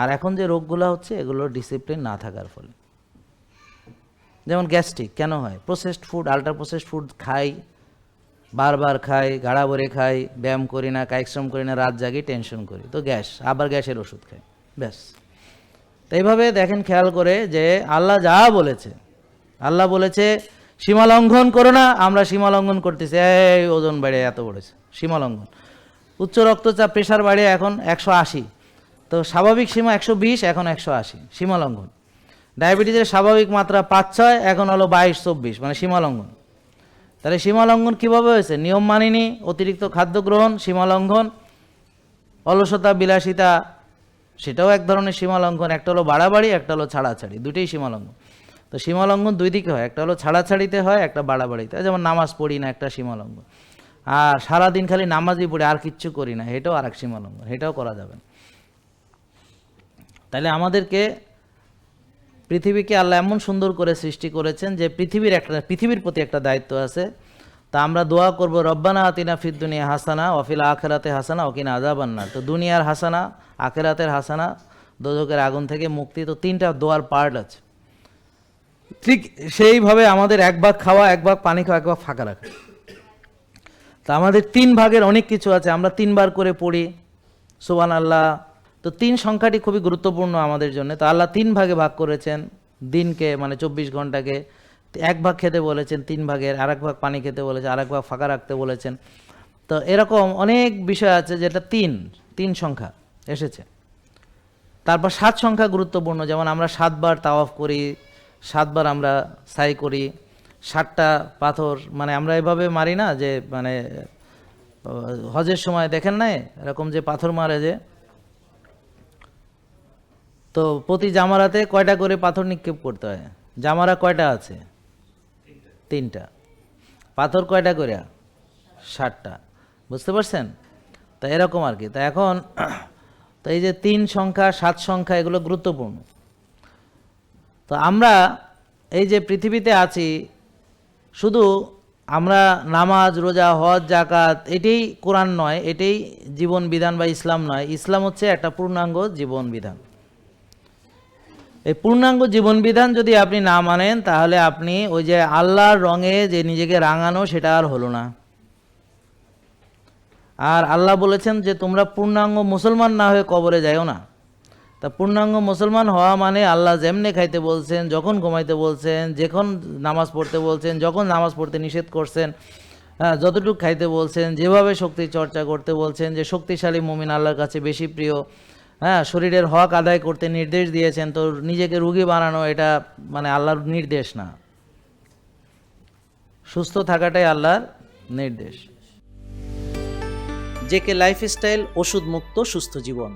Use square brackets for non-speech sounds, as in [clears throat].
আর এখন যে রোগগুলো হচ্ছে, এগুলো ডিসিপ্লিন না থাকার ফলে। যেমন গ্যাস্ট্রিক কেন হয়? Processed food ultra processed food খাই, বারবার খাই গাড়া ভরে খাই, ব্যায়াম করি না কায়শ্রম করি না, রাত জাগি টেনশন করি। তো গ্যাস, আবার গ্যাসের ওষুধ খাই, ব্যাস। তো এইভাবে দেখেন, খেয়াল করে যে আল্লাহ যা বলেছে, আল্লাহ বলেছে, সীমা লঙ্ঘন করো না, আমরা সীমা লঙ্ঘন করতেছি, এই ওজন বেড়ে এত বড়েছে, সীমা লঙ্ঘন। উচ্চ রক্তচাপ প্রেশার বাড়ে এখন একশো আশি। তো স্বাভাবিক সীমা একশো বিশ, এখন একশো আশি, সীমা লঙ্ঘন। ডায়াবেটিসের স্বাভাবিক মাত্রা পাঁচ ছয়, এখন হলো বাইশ চব্বিশ মানে সীমা লঙ্ঘন। তাহলে সীমা লঙ্ঘন কীভাবে হয়েছে? নিয়ম মানিনি, অতিরিক্ত খাদ্য গ্রহণ, সীমা লঙ্ঘন, অলসতা, বিলাসিতা, সেটাও এক ধরনের সীমা লঙ্ঘন, একটা হলো বাড়াবাড়ি, একটা হলো ছাড়াছাড়ি, দুটোই সীমা লঙ্ঘন। তো সীমা লঙ্ঘন দুই দিকে হয়, একটা হলো ছাড়াছাড়িতে হয়, একটা বাড়াবাড়িতে। যেমন নামাজ পড়ি না, একটা সীমা লঙ্ঘন। আর সারাদিন খালি নামাজই পড়ি, আর কিচ্ছু করি না এটাও আর এক সীমা লঙ্ঘন এটাও করা যাবে না। তাহলে আমাদেরকে পৃথিবীকে আল্লাহ এমন সুন্দর করে সৃষ্টি করেছেন যে পৃথিবীর একটা, পৃথিবীর প্রতি একটা দায়িত্ব আছে। তা আমরা দোয়া করব, রব্বানা আতিনা দুনিয়া হাসানা ওয়াফিল আখেরাতে হাসানা ওকিনা আজাবান্না তো দুনিয়ার হাসানা, আখেরাতের হাসানা দোজকের আগুন থেকে মুক্তি, তো তিনটা দোয়ার পার্ট আছে। ঠিক সেইভাবে আমাদের এক ভাগ খাওয়া, এক ভাগ পানি খাওয়া, এক ভাগ ফাঁকা রাখা। তা আমাদের তিন ভাগের অনেক কিছু আছে, আমরা তিনবার করে পড়ি। সুবান আল্লাহ তো তিন সংখ্যাটি খুবই গুরুত্বপূর্ণ আমাদের জন্য। তো আল্লাহ তিন ভাগে ভাগ করেছেন। দিনকে মানে চব্বিশ ঘন্টাকে এক ভাগ খেতে বলেছেন, তিন ভাগের আর এক ভাগ পানি খেতে বলেছেন আর এক ভাগ ফাঁকা রাখতে বলেছেন। তো এরকম অনেক বিষয় আছে যেটা তিন তিন সংখ্যা এসেছে। তারপর সাত সংখ্যা গুরুত্বপূর্ণ, যেমন আমরা সাতবার তাওয়াফ করি, সাতবার আমরা সাই করি, সাতটা পাথর মানে আমরা এভাবে মারি না যে মানে হজের সময় দেখেন না এরকম যে পাথর মারে যে তো প্রতি জামারাতে কয়টা করে পাথর নিক্ষেপ করতে হয়? জামারা কয়টা আছে? তিনটা। পাথর কয়টা করে? ষাটটা। বুঝতে পারছেন? তা এরকম আর কি। তা এখন [clears throat] তো এই যে তিন সংখ্যা, সাত সংখ্যা, এগুলো গুরুত্বপূর্ণ। তো আমরা এই যে পৃথিবীতে আছি, শুধু আমরা নামাজ, রোজা, হজ জাকাত এটাই কোরআন নয়, এটাই জীবন বিধান বা ইসলাম নয়। ইসলাম হচ্ছে একটা পূর্ণাঙ্গ জীবন বিধান। এই পূর্ণাঙ্গ জীবনবিধান যদি আপনি না মানেন, তাহলে আপনি ওই যে আল্লাহর রঙে যে নিজেকে রাঙানো, সেটা আর হলো না। আর আল্লাহ বলেছেন যে, তোমরা পূর্ণাঙ্গ মুসলমান না হয়ে কবরে যাইও না। তা পূর্ণাঙ্গ মুসলমান হওয়া মানে আল্লাহ যেমনে খাইতে বলছেন, যখন ঘুমাইতে বলছেন, যখন নামাজ পড়তে বলছেন, যখন নামাজ পড়তে নিষেধ করছেন হ্যাঁ যতটুকু খাইতে বলছেন, যেভাবে শক্তি চর্চা করতে বলছেন, যে শক্তিশালী মুমিন আল্লাহর কাছে বেশি প্রিয় হ্যাঁ শরীরের হক আদায় করতে নির্দেশ দিয়েছেন, তো নিজেকে রুগী বানানো এটা মানে আল্লাহর নির্দেশ না। সুস্থ থাকাটাই আল্লাহর নির্দেশ। জেকে লাইফস্টাইল ওষুধ মুক্ত সুস্থ জীবন।